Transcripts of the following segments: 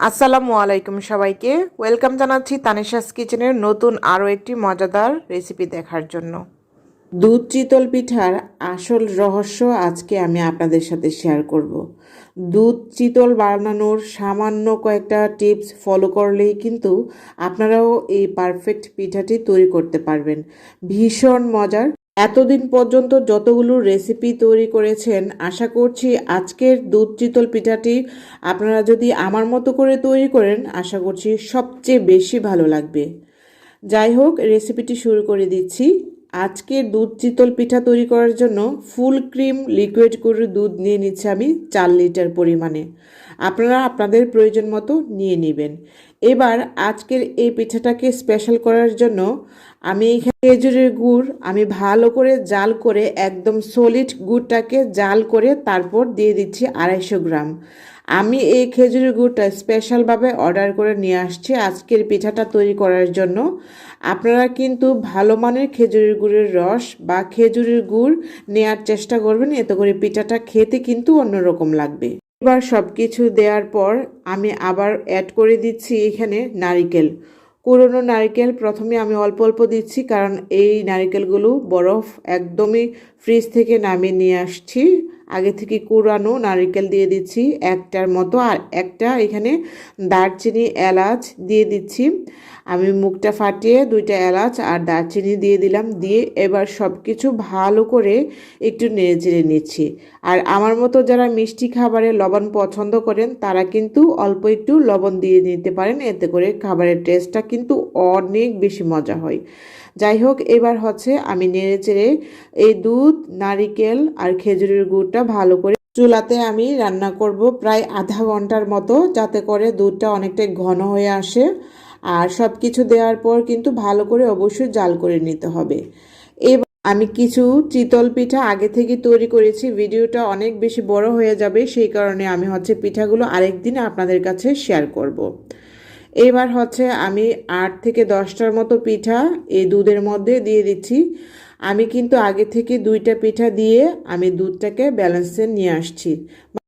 আসসালামু আলাইকুম সবাইকে। ওয়েলকাম জানাচ্ছি তানিশাস কিচেনের নতুন আরও একটি মজাদার রেসিপি দেখার জন্য। দুধ চিতল পিঠার আসল রহস্য আজকে আমি আপনাদের সাথে শেয়ার করব। দুধ চিতল বানানোর সামান্য কয়েকটা টিপস ফলো করলেই কিন্তু আপনারাও এই পারফেক্ট পিঠাটি তৈরি করতে পারবেন। ভীষণ মজার এতদিন পর্যন্ত যতগুলো রেসিপি তৈরি করেছেন, আশা করছি আজকের দুধ চিতল পিঠাটি আপনারা যদি আমার মতো করে তৈরি করেন, আশা করছি সবচেয়ে বেশি ভালো লাগবে। যাই হোক রেসিপিটি শুরু করে দিচ্ছি। আজকের দুধ চিতল পিঠা তৈরি করার জন্য ফুল ক্রিম লিকুইড গরুর দুধ নিয়ে নিচ্ছি আমি চার লিটার পরিমাণে। আপনারা আপনাদের প্রয়োজন মতো নিয়ে নেবেন। এবার আজকের এই পিঠাটাকে স্পেশাল করার জন্য আমি এখানে খেজুরের গুড় আমি ভালো করে জাল করে একদম সলিড গুড়টাকে জাল করে তারপর দিয়ে দিচ্ছি আড়াইশো গ্রাম। আমি এই খেজুরের গুড়টা স্পেশালভাবে অর্ডার করে নিয়ে আসছি আজকের পিঠাটা তৈরি করার জন্য। আপনারা কিন্তু ভালো মানের খেজুরের গুড়ের রস বা খেজুরের গুড় নেয়ার চেষ্টা করবেন, এতে করে পিঠাটা খেতে কিন্তু অন্যরকম লাগবে। এবার সব কিছু দেওয়ার পর আমি আবার অ্যাড করে দিচ্ছি এখানে নারিকেল। পুরনো নারিকেল প্রথমে আমি অল্প অল্প দিচ্ছি কারণ এই নারিকেলগুলো বরফ একদমই ফ্রিজ থেকে নামিয়ে নিয়ে আসছি। আগে থেকে কুড়ানো নারিকেল দিয়ে দিচ্ছি একটার মতো, আর একটা এখানে দারচিনি এলাচ দিয়ে দিচ্ছি। আমি মুখটা ফাটিয়ে দুইটা এলাচ আর দারচিনি দিয়ে দিলাম, দিয়ে এবার সব কিছু ভালো করে একটু নেড়ে চেড়ে নিচ্ছি। আর আমার মতো যারা মিষ্টি খাবারে লবণ পছন্দ করেন, তারা কিন্তু অল্প একটু লবণ দিয়ে নিতে পারেন, এতে করে খাবারের টেস্টটা কিন্তু অনেক বেশি মজা হয়। যাই হোক এবার হচ্ছে আমি নেড়ে চেড়ে এই দুধ, নারিকেল আর খেজুরের গুড়টা ভালো করে চুলাতে আমি রান্না করব প্রায় আধা ঘণ্টার মতো, যাতে করে দুধটা অনেকটাই ঘন হয়ে আসে আর সব কিছু দেওয়ার পর কিন্তু ভালো করে অবশ্যই জাল করে নিতে হবে এবার আমি কিছু চিতল পিঠা আগে থেকে তৈরি করেছি, ভিডিওটা অনেক বেশি বড় হয়ে যাবে, সেই কারণে আমি হচ্ছে পিঠাগুলো আরেকদিন আপনাদের কাছে শেয়ার করব। এবার হচ্ছে আমি আট থেকে দশটার মতো পিঠা এই দুধের মধ্যে দিয়ে দিচ্ছি। আমি কিন্তু আগে থেকে দুইটা পিঠা দিয়ে আমি দুধটাকে ব্যালেন্সে নিয়ে আসছি।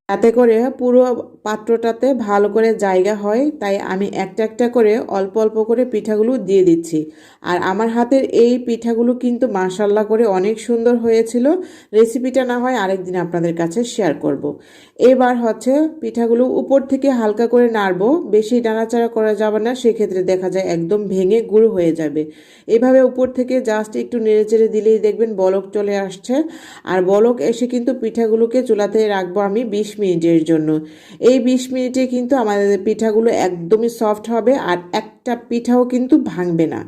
তাতে করে পুরো পাত্রটাতে ভালো করে জায়গা হয়, তাই আমি একটা একটা করে অল্প অল্প করে পিঠাগুলো দিয়ে দিচ্ছি। আর আমার হাতের এই পিঠাগুলো কিন্তু মাসাল্লা করে অনেক সুন্দর হয়েছিল। রেসিপিটা না হয় আরেকদিন আপনাদের কাছে শেয়ার করব। এবার হচ্ছে পিঠাগুলো উপর থেকে হালকা করে নাড়বো। বেশি নাড়াচাড়া করা যাবে না, সেক্ষেত্রে দেখা যায় একদম ভেঙে গুঁড়ো হয়ে যাবে। এভাবে উপর থেকে জাস্ট একটু নেড়ে চেড়ে দিলেই দেখবেন বলক চলে আসছে। আর বলক এসে কিন্তু পিঠাগুলোকে চুলাতে রাখব আমি বিশ মিনিটের জন্য। এই বিশ মিনিটে কিন্তু আমাদের পিঠাগুলো একদমই সফট হবে আর একটা পিঠাও কিন্তু ভাঙবে না।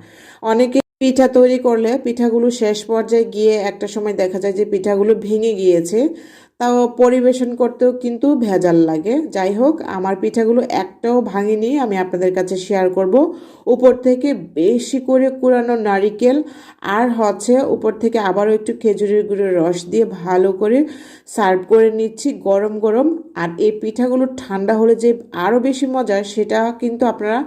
অনেকে পিঠা তৈরি করলে পিঠাগুলো শেষ পর্যায়ে গিয়ে একটা সময় দেখা যায় যে পিঠাগুলো ভেঙে গিয়েছে। তাও পরিবেশন করতেও কিন্তু ভেজাল লাগে। যাই হোক, আমার পিঠাগুলো একটাও ভাঙিনি, আমি আপনাদের কাছে শেয়ার করব। উপর থেকে বেশি করে কুড়ানো নারিকেল আর হচ্ছে উপর থেকে আবারও একটু খেজুরের গুঁড়োর রস দিয়ে ভালো করে সার্ভ করে নিচ্ছি গরম গরম। আর এই পিঠাগুলো ঠান্ডা হলে যে আরও বেশি মজা, সেটা কিন্তু আপনারা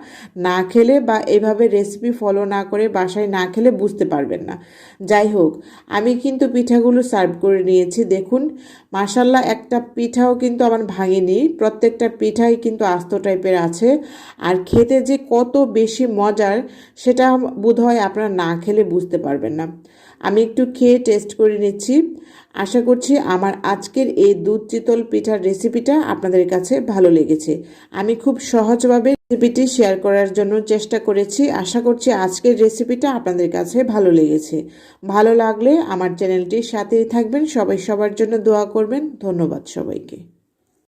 না খেলে বা এভাবে রেসিপি ফলো না করে বাসায় না খেলে বুঝতে পারবেন না। যাই হোক, আমি কিন্তু পিঠাগুলো সার্ভ করে নিয়েছি। দেখুন মাসাল্লাহ একটা পিঠাও কিন্তু আমার ভাঙেনি প্রত্যেকটা পিঠাই কিন্তু আস্ত টাইপের আছে। আর খেতে যে কত বেশি মজার, সেটা বোধহয় আপনারা না খেলে বুঝতে পারবেন না। আমি একটু খেয়ে টেস্ট করে নিচ্ছি। আশা করছি আমার আজকের এই দুধ চিতল পিঠার রেসিপিটা আপনাদের কাছে ভালো লেগেছে। আমি খুব সহজভাবে রেসিপিটি শেয়ার করার জন্য চেষ্টা করেছি। আশা করছি আজকের রেসিপিটা আপনাদের কাছে ভালো লেগেছে। ভালো লাগলে আমার চ্যানেলটির সাথেই থাকবেন। সবাই সবার জন্য দোয়া করবেন। ধন্যবাদ সবাইকে।